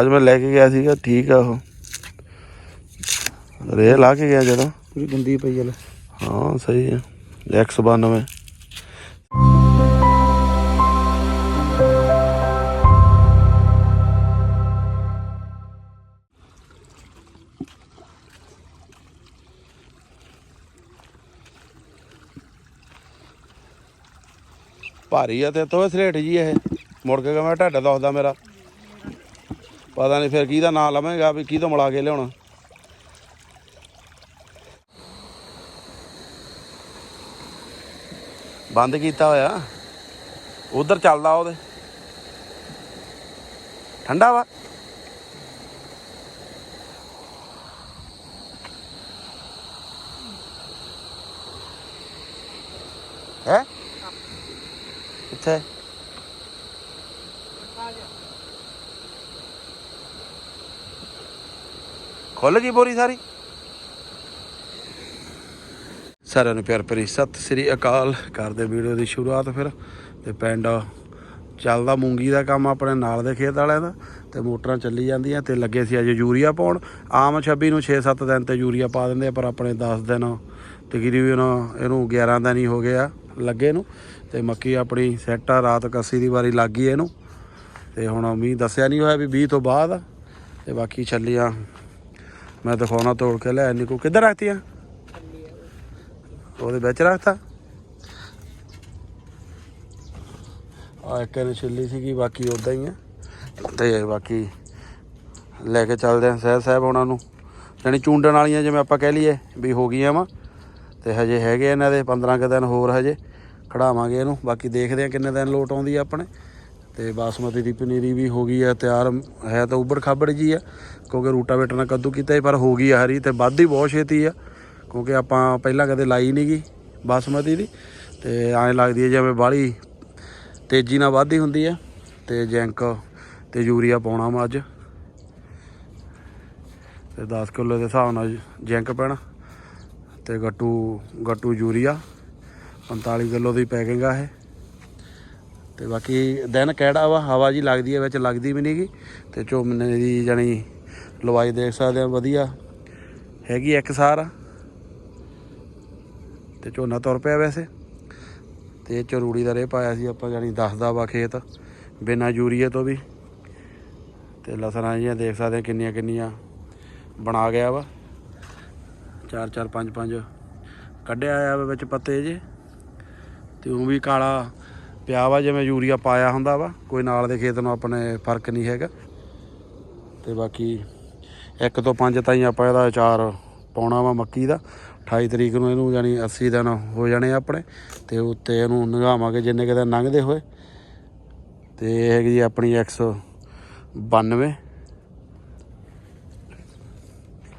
ਅੱਜ ਮੈਂ ਲੈ ਕੇ ਗਿਆ ਸੀਗਾ ਠੀਕ ਆ ਉਹ। ਰੇ ਲਾ ਕੇ ਗਿਆ ਜਦੋਂ। ਪੂਰੀ ਗੰਦੀ ਪਈ ਆ ਲੈ। ਹਾਂ ਸਹੀ ਹੈ 192 ਭਾਰੀ ਆ ਤੇ ਤੋ ਸਲੇਟ ਜੀ ਇਹ। ਮੁੜ ਕੇ ਮੈਂ ਢੱਡ ਦੁਖਦਾ ਮੇਰਾ। ਪਤਾ ਨਹੀਂ ਫਿਰ ਕਿਹਦਾ ਨਾਂ ਲਵਾਂਗਾ ਵੀ ਕਿਹਦੋਂ ਮਿਲਾ ਕੇ ਲਿਆਉਣਾ। ਬੰਦ ਕੀਤਾ ਹੋਇਆ। ਉਧਰ ਚੱਲਦਾ ਉਹਦੇ। ਠੰਡਾ ਵਾ। ਹੈ? ਇੱਥੇ ਖੁੱਲ ਗਈ ਬੋਰੀ ਸਾਰੀ? ਸਾਰਿਆਂ ਨੂੰ ਪਿਆਰ ਭਰੀ ਸਤਿ ਸ੍ਰੀ ਅਕਾਲ। ਕਰਦੇ ਵੀਡੀਓ ਦੀ ਸ਼ੁਰੂਆਤ ਫਿਰ। ਤੇ ਪਿੰਡ ਚੱਲਦਾ ਮੂੰਗੀ ਦਾ ਕੰਮ ਆਪਣੇ ਨਾਲ ਦੇ ਖੇਤ ਵਾਲਿਆਂ ਦਾ। ਤੇ ਮੋਟਰਾਂ ਚੱਲੀ ਜਾਂਦੀਆਂ ਤੇ ਲੱਗੇ ਸੀ ਅੱਜ ਯੂਰੀਆ ਪਾਉਣ। ਆਮ 26 ਨੂੰ 6-7 ਦਿਨ ਤੇ ਯੂਰੀਆ ਪਾ ਦਿੰਦੇ ਪਰ ਆਪਣੇ 10 ਦਿਨ ਤਕਰੀਬਨ ਇਹਨੂੰ 11 ਦਿਨ ਹੀ ਹੋ ਗਿਆ ਲੱਗੇ ਨੂੰ। ਤੇ ਮੱਕੀ ਆਪਣੀ ਸੈੱਟ ਆ, ਰਾਤ ਕੱਸੀ ਦੀ ਵਾਰੀ ਲੱਗ ਗਈ ਇਹਨੂੰ। ਤੇ ਹੁਣ ਮੀਂਹ ਦੱਸਿਆ ਨਹੀਂ ਹੋਇਆ ਵੀ 20 ਤੋਂ ਬਾਅਦ। ਆ। ਤੇ ਬਾਕੀ ਛੱਲੀਆਂ ਮੈਂ ਦਿਖਾਉਣਾ ਤੋੜ ਕੇ ਲੈ ਨਿਕੂ ਕਿੱਧਰ ਰੱਖਤੀਆਂ? ਉਹਦੇ ਵਿੱਚ ਰੱਖਤਾ। ਆ ਇੱਕ ਨੇ ਛਿੱਲੀ ਸੀਗੀ, ਬਾਕੀ ਉਦਾਂ ਹੀ ਆ। ਤੇ ਬਾਕੀ ਲੈ ਕੇ ਚੱਲਦੇ ਆ ਸਹਿਬ ਸਾਹਿਬ ਉਹਨਾਂ ਨੂੰ। ਜਾਣੀ ਚੂੰਡਣ ਵਾਲੀਆਂ ਜਿਵੇਂ ਆਪਾਂ ਕਹਿ ਲਈਏ ਵੀ ਹੋ ਗਈਆਂ ਵਾ। ਤੇ ਹਜੇ ਹੈਗੇ ਇਹਨਾਂ ਦੇ 15 ਕੁ ਦਿਨ ਹੋਰ ਹਜੇ ਖੜਾਵਾਂਗੇ ਇਹਨੂੰ। ਬਾਕੀ ਦੇਖਦੇ ਆ ਕਿੰਨੇ ਦਿਨ ਲੋਟ ਆਉਂਦੀ ਆ ਆਪਣੇ। ਤੇ ਬਾਸਮਤੀ ਦੀ ਪਨੀਰੀ ਵੀ ਹੋ ਗਈ ਹੈ ਤਿਆਰ ਹੈ ਤਾਂ ਉਬੜ ਖਾਬੜ ਜੀ ਆ, ਕਿਉਂਕਿ ਰੂਟਾਵੇਟਰ ਨਾਲ ਕੱਦੂ ਕੀਤਾ ਸੀ, ਪਰ ਹੋ ਗਈ ਆ ਹਰੀ ਤੇ ਵੱਧਦੀ ਬਹੁਤ ਛੇਤੀ ਆ, ਕਿਉਂਕਿ ਆਪਾਂ ਪਹਿਲਾਂ ਕਦੇ ਲਾਈ ਨਹੀਂ ਗੀ ਬਾਸਮਤੀ ਦੀ, ਤੇ ਐਂ ਲੱਗਦੀ ਹੈ ਜਿਵੇਂ ਬਾਹਲੀ ਤੇਜ਼ੀ ਨਾਲ ਵੱਧਦੀ ਹੁੰਦੀ ਆ, ਤੇ ਜੈਂਕ ਤੇ ਯੂਰੀਆ ਪਾਉਣਾ ਵਾ ਅੱਜ। ਤੇ 10 ਕਿਲੋ ਦੇ ਹਿਸਾਬ ਨਾਲ ਜੈਂਕ ਪੈਣਾ, ਤੇ ਗੱਟੂ ਗੱਟੂ ਯੂਰੀਆ 45 ਕਿਲੋ ਦੀ ਪੈਕਿੰਗ ਆ ਇਹ। ਤੇ ਬਾਕੀ ਦਿਨ ਕਿਹੜਾ ਵਾ? ਹਵਾ ਜੀ ਲੱਗਦੀ ਹੈ, ਵਿੱਚ ਲੱਗਦੀ ਵੀ ਨਹੀਂਗੀ ਤੇ ਝੋਨੇ ਦੀ ਜਾਣੀ ਲਵਾਈ ਦੇਖ ਸਕਦੇ ਆ, ਵਧੀਆ। ਹੈਗੀ ਇੱਕ ਸਾਰ। ਆ ਤੇ ਝੋਨਾ ਤੁਰ ਪਿਆ ਵੈਸੇ। ਤੇ ਇਹ 'ਚ ਰੂੜੀ ਦਾ ਰੇ ਪਾਇਆ ਸੀ ਆਪਾਂ, ਜਾਣੀ ਦੱਸਦਾ ਵਾ ਖੇਤ, ਬਿਨਾਂ ਯੂਰੀਏ ਤੋਂ ਵੀ। ਤੇ ਲਸਣਾਂ ਜੀਆਂ ਦੇਖ ਸਕਦੇ ਆ ਕਿੰਨੀਆਂ ਕਿੰਨੀਆਂ ਬਣਾ ਗਿਆ ਵਾ। ਚਾਰ ਚਾਰ, ਪੰਜ ਪੰਜ ਕੱਢਿਆ ਆ ਵਾ ਵਿੱਚ ਪੱਤੇ ਜੇ। ਤੇ ਉਹ ਵੀ ਕਾਲਾ ਪਿਆ ਵਾ, ਜਿਵੇਂ ਯੂਰੀਆ ਪਾਇਆ ਹੁੰਦਾ ਵਾ, ਕੋਈ ਨਾਲ ਦੇ ਖੇਤ ਨੂੰ ਆਪਣੇ ਫ਼ਰਕ ਨਹੀਂ ਹੈਗਾ। ਤੇ ਬਾਕੀ ਇੱਕ ਤੋਂ ਪੰਜ ਤਾਈਂ ਆਪਾਂ ਇਹਦਾ ਅਚਾਰ ਪਾਉਣਾ ਵਾ ਮੱਕੀ ਦਾ। 28 ਤਰੀਕ ਨੂੰ ਇਹਨੂੰ ਯਾਨੀ 80 ਦਿਨ ਹੋ ਜਾਣੇ ਆ ਆਪਣੇ, ਤੇ ਉੱਤੇ ਇਹਨੂੰ ਨਗਾਵਾਂਗੇ ਜਿੰਨੇ ਕਿਤੇ ਲੰਘਦੇ ਹੋਏ। ਤੇ ਇਹ ਹੈਗੀ ਜੀ ਆਪਣੀ 192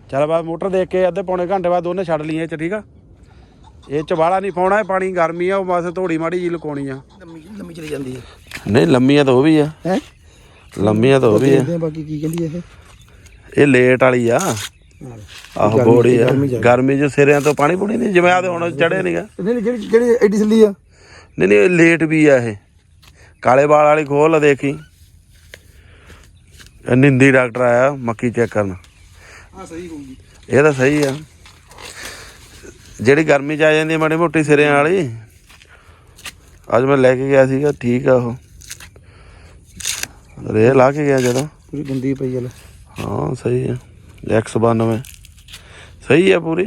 ਚੱਲ ਬਾਅਦ ਮੋਟਰ ਦੇਖ ਕੇ ਅੱਧੇ ਪੌਣੇ ਘੰਟੇ ਬਾਅਦ ਦੋਨੇ ਛੱਡ ਲਈਏ ਚ, ਠੀਕ ਆ? ਇਹ ਚ ਵਾਲਾ ਨਹੀਂ ਪਾਉਣਾ ਇਹ ਪਾਣੀ ਗਰਮੀ ਆ ਉਹ ਬਸ ਥੋੜੀ ਮਾੜੀ ਜੀ ਲਕਾਉਣੀ ਆ। ਲੰਮੀ ਲੰਮੀ ਚਲੀ ਜਾਂਦੀ ਹੈ। ਨਹੀਂ ਲੰਮੀਆਂ ਤਾਂ ਉਹ ਵੀ ਆ। ਹੈ? ਲੰਮੀਆਂ ਤਾਂ ਉਹ ਵੀ ਆ। ਆ ਬਾਕੀ ਕੀ ਕਹਿੰਦੀ ਇਹ। ਇਹ ਲੇਟ ਵਾਲੀ ਆ। ਆਹੋ ਬੋੜੀ ਆ। ਗਰਮੀ ਚ ਸਿਰਿਆਂ ਤੋਂ ਪਾਣੀ ਪੂਣੀ ਨਹੀਂ ਜਿਵੇਂ ਆ ਤੇ ਹੁਣ ਚੜੇ ਨਹੀਂਗਾ ਨਹੀਂ ਜਿਹੜੀ ਜਿਹੜੀ ਐਡੀ ਸਿੱਲੀ ਆ। ਨਹੀਂ ਨਹੀਂ ਇਹ ਲੇਟ ਵੀ ਆ ਇਹ। ਕਾਲੇ ਵਾਲ ਵਾਲੀ ਖੋਲ ਆ ਦੇਖੀ। ਇਹ ਨਿੰਦੀ ਡਾਕਟਰ ਆਇਆ ਮੱਕੀ ਚੈੱਕ ਕਰਨ। ਹਾਂ ਸਹੀ ਹੋਊਗੀ। ਇਹ ਤਾਂ ਸਹੀ ਆ। ਜਿਹੜੀ ਗਰਮੀ ਚ ਆ ਜਾਂਦੀ ਆ ਮਾੜੀ ਮੋਟੀ ਸਿਰਿਆਂ ਵਾਲੀ ਅੱਜ ਮੈਂ ਲੈ ਕੇ ਗਿਆ ਸੀਗਾ ਠੀਕ ਆ ਉਹ। ਰੇ ਲਾ ਕੇ ਗਿਆ ਜਦੋਂ। ਪੂਰੀ ਗੰਦੀ ਪਈ ਆ ਲੈ। ਹਾਂ ਸਹੀ ਹੈ 192 ਸਹੀ ਹੈ ਪੂਰੀ।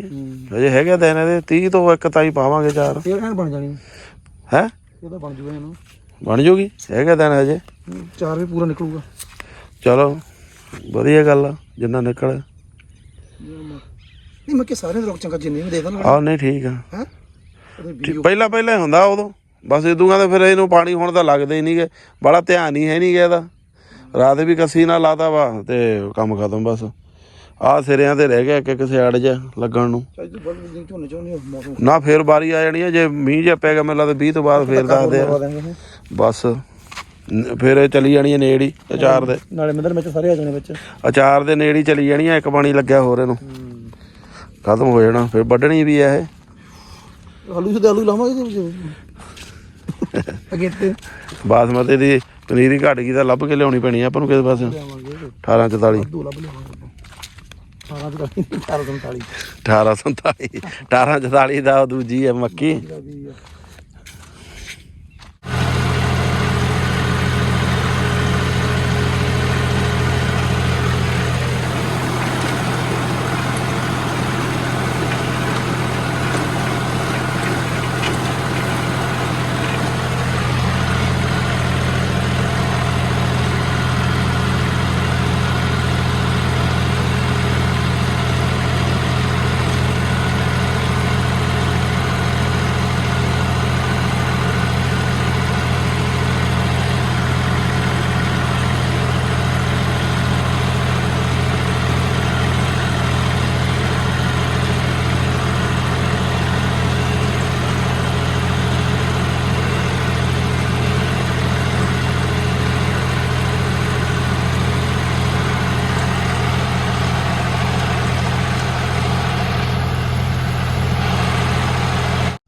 ਅਜੇ ਹੈਗੇ ਦਿਨ ਇਹਦੇ 30 ਤੋਂ ਇੱਕ ਤਾਈ ਪਾਵਾਂਗੇ ਚਾਰ। ਫੇਰ ਐਨ ਬਣ ਜਾਣੀ। ਹੈ? ਇਹ ਤਾਂ ਬਣ ਜੂਗਾ ਇਹਨੂੰ ਬਣ ਜੂਗੀ? ਹੈਗੇ ਦਿਨ ਹਜੇ। ਚਾਰ ਵੀ ਪੂਰਾ ਨਿਕਲੂਗਾ। ਚਲੋ ਵਧੀਆ ਗੱਲ ਆ ਜਿੰਨਾ ਨਿਕਲ। ਨਹੀਂ ਮੈਂ ਕਿ ਸਾਰੇ ਲੋਕ ਚੰਗਾ ਜਿੰਨੇ ਵੀ ਦੇ ਦੇਣ ਨਹੀਂ ਠੀਕ ਆ। ਹੈ? ਪਹਿਲਾਂ ਪਹਿਲਾਂ ਹੀ ਹੁੰਦਾ ਉਦੋਂ। ਬਸ ਇਦੂਗਾ ਤਾਂ ਫਿਰ ਇਹਨੂੰ ਪਾਣੀ ਹੁਣ ਤਾਂ ਲੱਗਦਾ ਹੀ ਨਹੀਂਗੇ। ਬੜਾ ਧਿਆਨ ਹੀ ਹੈ ਨਹੀਂਗਾ ਇਹਦਾ। ਰਾਤ ਵੀ ਕੱਸੀ ਨਾਲ ਲਾਤਾ ਵਾ ਤੇ ਕੰਮ ਖਤਮ ਬਸ। ਆਹ ਸਿਰਿਆਂ ਤੇ ਰਹਿ ਗਿਆ ਇੱਕ ਇੱਕ ਸਿਆੜ ਜਾ ਲੱਗਣ ਨੂੰ। ਨਾ ਫੇਰ ਬਾਰੀ ਆ ਜਾਣੀ ਆ। ਜੇ ਮੀਂਹ ਜੇ ਪੈ ਗਿਆ ਮੈਨੂੰ ਲੱਗਦਾ 20 ਤੋਂ ਬਾਅਦ ਫੇਰ ਦੱਸਦੇ ਆ। ਬਸ। ਫਿਰ ਚਲੀ ਜਾਣੀ ਹੈ ਨੇੜ ਹੀ ਅਚਾਰ ਦੇ। ਨਾਲੇ ਮੰਦਰ ਵਿੱਚ ਸਾਰੇ ਆ ਜਾਣੇ ਵਿੱਚ। ਅਚਾਰ ਦੇ ਨੇੜ ਹੀ ਚਲੀ ਜਾਣੀ ਆ ਇੱਕ ਪਾਣੀ ਲੱਗਿਆ ਹੋਰ ਇਹਨੂੰ। ਖਤਮ ਹੋ ਜਾਣਾ ਫਿਰ ਵੱਢਣੀ ਵੀ ਆ ਇਹ। ਆਲੂ ਸਿੱਧੇ ਆਲੂ ਲਾਵਾਂਗੇ ਇਹਦੇ ਵਿੱਚ? ਅਗੇ ਤੇ ਬਾਸਮਤੀ ਦੀ ਪਨੀਰੀ ਘਟ ਗਈ ਤਾਂ ਲੱਭ ਕੇ ਲਿਆਉਣੀ ਪੈਣੀ ਆ ਆਪਾਂ ਨੂੰ ਕਿਸੇ ਪਾਸੇ। ਲਿਆਵਾਂਗੇ 1844 ਦੋ ਲੱਭ ਲਿਆ 18 ਦਾ 1840 1847 1844 ਦਾ ਦੂਜੀ ਹੈ ਮੱਕੀ।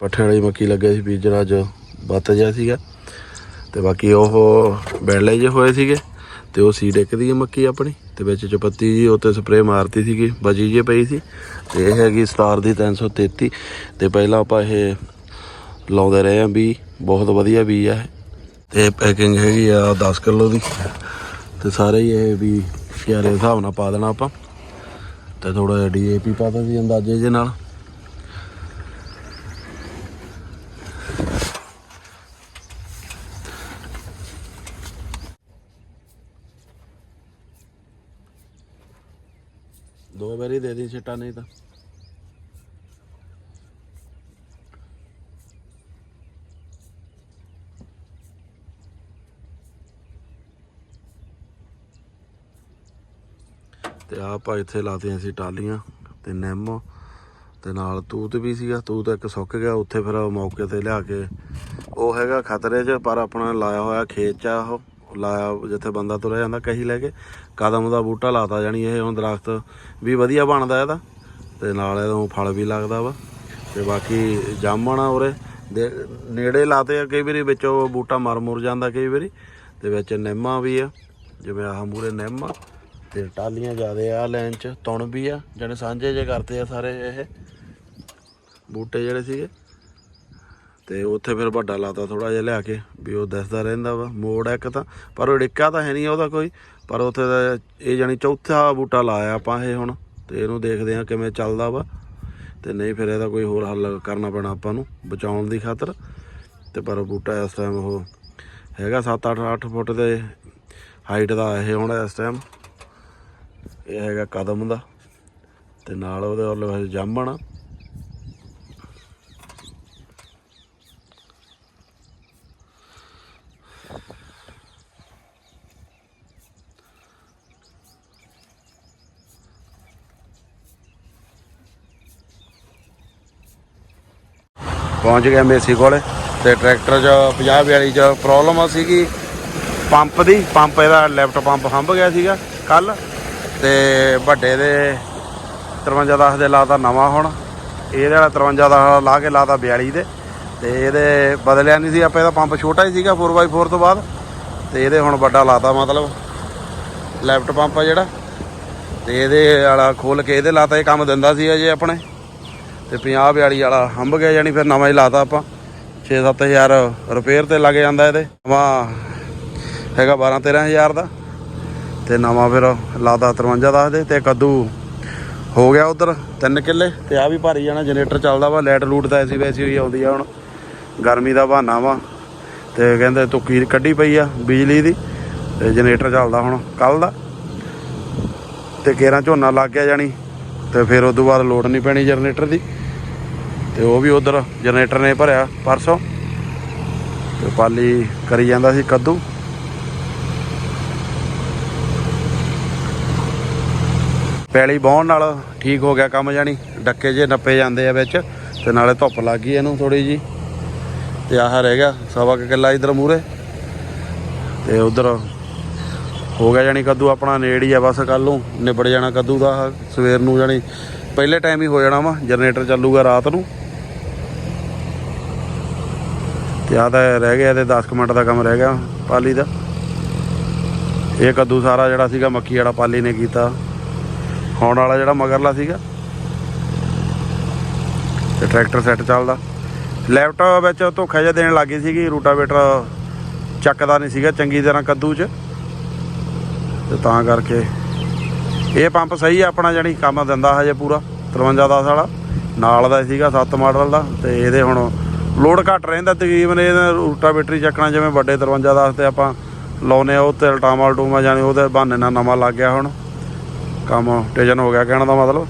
ਪੱਠੇ ਵਾਲੀ ਮੱਕੀ ਲੱਗੇ ਸੀ ਬੀਜਣਾ ਅੱਜ ਬੱਤ ਜਿਹਾ ਸੀਗਾ। ਤੇ ਬਾਕੀ ਉਹ ਬੈਲੇ ਜੇ ਹੋਏ ਸੀਗੇ, ਤੇ ਉਹ ਸੀਡ ਇੱਕ ਦੀ ਹੈ ਮੱਕੀ ਆਪਣੀ, ਤੇ ਵਿੱਚ ਚਪੱਤੀ ਜੀ ਉੱਤੇ ਸਪਰੇਅ ਮਾਰਤੀ ਸੀਗੀ ਬਜੀ ਜੇ ਪਈ ਸੀ। ਤੇ ਇਹ ਹੈਗੀ ਸਟਾਰ ਦੀ 333 ਤੇ ਪਹਿਲਾਂ ਆਪਾਂ ਇਹ ਲਾਉਂਦੇ ਰਹੇ ਆਂ ਵੀ ਬਹੁਤ ਵਧੀਆ ਬੀਜ ਆ। ਇਹ ਤੇ ਪੈਕਿੰਗ ਹੈਗੀ ਆ 10 ਕਿਲੋ ਦੀ। ਤੇ ਸਾਰੇ ਹੀ ਇਹ ਵੀ ਕਿਆਰੇ ਹਿਸਾਬ ਨਾਲ ਪਾ ਦੇਣਾ ਆਪਾਂ। ਤੇ ਥੋੜਾ ਜਿਹਾ ਡੀਏਪੀ ਪਾ ਤਾ ਸੀ ਅੰਦਾਜ਼ੇ ਜੇ ਨਾਲ। ਦੋ ਵਾਰੀ ਦੇ ਦੀ ਛਿੱਟਾ ਨਹੀਂ ਤਾਂ। ਤੇ ਆਹ ਆਪਾਂ ਇੱਥੇ ਲਾਤੀਆਂ ਸੀ ਟਾਲੀਆਂ ਤੇ ਨਿੰਮ ਤੇ ਨਾਲ ਤੂਤ ਵੀ ਸੀਗਾ, ਤੂਤ ਇੱਕ ਸੁੱਕ ਗਿਆ, ਉੱਥੇ ਫਿਰ ਮੌਕੇ ਤੇ ਲਿਆ ਕੇ ਉਹ ਹੈਗਾ ਖਤਰੇ 'ਚ, ਪਰ ਆਪਣਾ ਲਾਇਆ ਹੋਇਆ ਖੇਤ 'ਚ ਆ ਉਹ। ਲਾਇਆ, ਜਿੱਥੇ ਬੰਦਾ ਤੁਰਿਆ ਜਾਂਦਾ, ਕਹੀ ਲੈ ਕੇ ਕਦਮ ਦਾ ਬੂਟਾ ਲਾਤਾ, ਜਾਣੀ ਇਹ ਹੁਣ ਦਰਖਤ ਵੀ ਵਧੀਆ ਬਣਦਾ ਇਹਦਾ। ਤੇ ਨਾਲ ਇਹਦੋਂ ਫਲ ਵੀ ਲੱਗਦਾ ਵਾ। ਤੇ ਬਾਕੀ ਜਾਮਣ ਆ ਉਰੇ। ਦੇ ਨੇੜੇ ਲਾਤੇ ਆ ਕਈ ਵਾਰੀ, ਵਿੱਚ ਉਹ ਬੂਟਾ ਮਰ ਮੁਰ ਜਾਂਦਾ ਕਈ ਵਾਰੀ। ਤੇ ਵਿੱਚ ਨਿੰਮਾਂ ਵੀ ਆ, ਜਿਵੇਂ ਆਹ ਮੂਰੇ ਨਿੰਮ ਆ। ਤੇ ਟਾਲੀਆਂ ਜ਼ਿਆਦੇ ਆ ਲੈਣ ਚ, ਤੁਣ ਵੀ ਆ। ਜਿਹੜੇ ਸਾਂਝੇ ਜੇ ਕਰਦੇ ਆ ਸਾਰੇ ਇਹ। ਬੂਟੇ ਜਿਹੜੇ ਸੀਗੇ। ਤੇ ਉੱਥੇ ਫਿਰ ਵੱਡਾ ਲਾਤਾ ਥੋੜਾ ਜਿਹਾ ਲਿਆ ਕੇ ਵੀ ਉਹ ਦੱਸਦਾ ਰਹਿੰਦਾ ਵਾ, ਮੋੜ ਆ ਇੱਕ ਤਾਂ, ਪਰ ਉਹ ਡਿੱਕਾ ਤਾਂ ਹੈ ਨਹੀਂ ਉਹਦਾ ਕੋਈ, ਪਰ ਉੱਥੇ ਦਾ ਇਹ ਜਾਨੀ ਚੌਥਾ ਬੂਟਾ ਲਾਇਆ ਆਪਾਂ ਇਹ ਹੁਣ, ਤੇ ਇਹਨੂੰ ਦੇਖਦੇ ਆ ਕਿਵੇਂ ਚੱਲਦਾ ਵਾ, ਤੇ ਨਹੀਂ ਫਿਰ ਇਹਦਾ ਕੋਈ ਹੋਰ ਹੱਲ ਕਰਨਾ ਪੈਣਾ ਆਪਾਂ ਨੂੰ ਬਚਾਉਣ ਦੀ ਖਾਤਰ, ਤੇ ਪਰ ਬੂਟਾ ਇਸ ਟਾਈਮ ਉਹ ਹੈਗਾ 7-8 8 ਫੁੱਟ ਦੇ ਹਾਈਟ ਦਾ ਇਹ ਹੁਣ ਇਸ ਟਾਈਮ ਇਹ ਹੈਗਾ ਕਦਮ ਦਾ, ਤੇ ਨਾਲ ਉਹਦੇ ਵੱਲ ਜਾਮਣ ਪਹੁੰਚ ਗਿਆ ਮੇਸੀ ਕੋਲੇ ਤੇ ਟਰੈਕਟਰ 'ਚ 50 42 'ਚ ਪ੍ਰੋਬਲਮ ਸੀਗੀ। ਪੰਪ ਦੀ, ਪੰਪ ਇਹਦਾ ਲੈਫਟ ਪੰਪ ਹੰਭ ਗਿਆ ਸੀਗਾ ਕੱਲ ਤੇ ਵੱਡੇ ਦੇ 5310 ਦੇ ਲਾਤਾ ਨਵਾਂ ਹੁਣ। ਇਹਦੇ ਵਾਲਾ 5310 ਲਾ ਕੇ ਲਾਤਾ 42 ਦੇ। ਤੇ ਇਹਦੇ ਬਦਲਿਆ ਨਹੀਂ ਸੀ, ਆਪਾਂ ਇਹਦਾ ਪੰਪ ਛੋਟਾ ਹੀ ਸੀਗਾ 4x4 ਤੋਂ ਬਾਅਦ। ਤੇ ਇਹਦੇ ਹੁਣ ਵੱਡਾ ਲਾਤਾ ਮਤਲਬ ਲੈਫਟ ਪੰਪ ਆ ਜਿਹੜਾ। ਤੇ ਇਹਦੇ ਵਾਲਾ ਖੋਲ ਕੇ ਇਹਦੇ ਲਾਤਾ, ਇਹ ਕੰਮ ਦਿੰਦਾ ਸੀ ਅਜੇ ਆਪਣੇ। ਤੇ 50 42 ਵਾਲਾ ਹੰਭ ਗਿਆ ਜਾਨੀ ਫਿਰ ਨਵਾਂ ਹੀ ਲਾਤਾ ਆਪਾਂ। 6-7000 ਰਿਪੇਅਰ ਤੇ ਲੱਗ ਜਾਂਦਾ ਇਹਦੇ। ਨਵਾਂ ਹੈਗਾ 12-13000 ਦਾ। ਤੇ ਨਵਾਂ ਫਿਰ ਲਾਤਾ 53 ਦਾ ਦੇ ਤੇ ਕੱਦੂ ਹੋ ਗਿਆ ਉਧਰ 3 ਕਿੱਲੇ। ਤੇ ਆ ਵੀ ਭਾਰੀ ਜਾਣਾ ਜਨਰੇਟਰ ਚੱਲਦਾ ਵਾ ਲਾਈਟ ਲੂਟ ਤਾਂ ਐਸੀ ਵੈਸੀ ਹੋਈ ਆਉਂਦੀ ਆ ਹੁਣ। ਗਰਮੀ ਦਾ ਬਹਾਨਾ ਵਾ। ਤੇ ਕਹਿੰਦੇ ਤੁੱਕੀ ਕੱਢੀ ਪਈ ਆ ਬਿਜਲੀ ਦੀ। ਤੇ ਜਨਰੇਟਰ ਚੱਲਦਾ ਹੁਣ ਕੱਲ ਦਾ। ਤੇ ਕੇਰਾਂ ਝੋਨਾ ਲੱਗ ਗਿਆ ਜਾਣੀ। ਤੇ ਫਿਰ ਉਸ ਤੋਂ ਬਾਅਦ ਲੋਡ ਨਹੀਂ ਪੈਣੀ ਜਨਰੇਟਰ ਦੀ। ਤੇ ਉਹ ਵੀ ਉਧਰ ਜਨਰੇਟਰ ਨੇ ਭਰਿਆ ਪਰਸੋਂ। ਤੇ ਪਾਲੀ ਕਰੀ ਜਾਂਦਾ ਸੀ ਕੱਦੂ। ਪੈਲੀ ਬਾਉਣ ਨਾਲ ਠੀਕ ਹੋ ਗਿਆ ਕੰਮ ਜਾਣੀ। ਡੱਕੇ ਜੇ ਨੱਪੇ ਜਾਂਦੇ ਆ ਵਿੱਚ, ਤੇ ਨਾਲੇ ਧੁੱਪ ਲੱਗ ਗਈ ਇਹਨੂੰ ਥੋੜੀ ਜੀ ਤੇ ਆਹ ਰਹਿ ਗਿਆ ਸਵਾ ਕੁ ਕਿੱਲਾ ਇਧਰ ਮੂਰੇ ਤੇ ਉਧਰ ਹੋ ਗਿਆ ਜਾਣੀ ਕੱਦੂ ਆਪਣਾ ਨੇੜ ਹੀ ਆ ਬਸ ਕੱਲ ਨੂੰ, ਨਿਬੜ ਜਾਣਾ ਕੱਦੂ ਦਾ ਸਵੇਰ ਨੂੰ ਜਾਣੀ। ਪਹਿਲੇ ਟਾਈਮ ਹੀ ਹੋ ਜਾਣਾ ਵਾ, ਜਨਰੇਟਰ ਚੱਲੂਗਾ ਰਾਤ ਨੂੰ। ਤੇ ਆਹ ਤਾਂ ਰਹਿ ਗਿਆ ਤੇ 10 ਕੁ ਮਿੰਟ ਦਾ ਕੰਮ ਰਹਿ ਗਿਆ ਪਾਲੀ ਦਾ। ਇਹ ਕੱਦੂ ਸਾਰਾ ਜਿਹੜਾ ਸੀਗਾ ਮੱਕੀ ਵਾਲਾ ਪਾਲੀ ਨੇ ਕੀਤਾ। ਹੁਣ ਵਾਲਾ ਜਿਹੜਾ ਮਗਰਲਾ ਸੀਗਾ। ਤੇ ਟਰੈਕਟਰ ਸੈੱਟ ਚੱਲਦਾ। ਲੈਪਟਾਪ ਵਿੱਚ ਧੋਖਾ ਜਿਹਾ ਦੇਣ ਲੱਗੀ ਸੀਗੀ, ਰੂਟਾਵੇਟਰ ਚੱਕਦਾ ਨਹੀਂ ਸੀਗਾ ਚੰਗੀ ਤਰ੍ਹਾਂ ਕੱਦੂ 'ਚ। ਤੇ ਤਾਂ ਕਰਕੇ ਇਹ ਪੰਪ ਸਹੀ ਆ ਆਪਣਾ ਜਾਨੀ ਕੰਮ ਦਿੰਦਾ ਹਜੇ ਪੂਰਾ 5310 ਵਾਲਾ। ਨਾਲ ਦਾ ਸੀਗਾ 7 ਮਾਡਲ ਦਾ ਤੇ ਇਹਦੇ ਹੁਣ ਲੋਡ ਘੱਟ ਰਹਿੰਦਾ ਤਕਰੀਬਨ ਇਹ ਰੂਟਾ ਬੈਟਰੀ ਚੱਕਣਾ ਜਿਵੇਂ ਵੱਡੇ 5310 ਦੱਸਦੇ ਆਪਾਂ ਲਾਉਨੇ ਆ, ਉਹ ਤੇ ਅਲਟਾਮਾ ਅਲਟੂਮਾ ਜਾਨੀ ਉਹਦੇ ਬਹਾਨੇ ਨਾਲ ਨਵਾਂ ਲੱਗ ਗਿਆ ਹੁਣ। ਕੰਮ ਟੇਜਨ ਹੋ ਗਿਆ ਕਹਿਣ ਦਾ ਮਤਲਬ।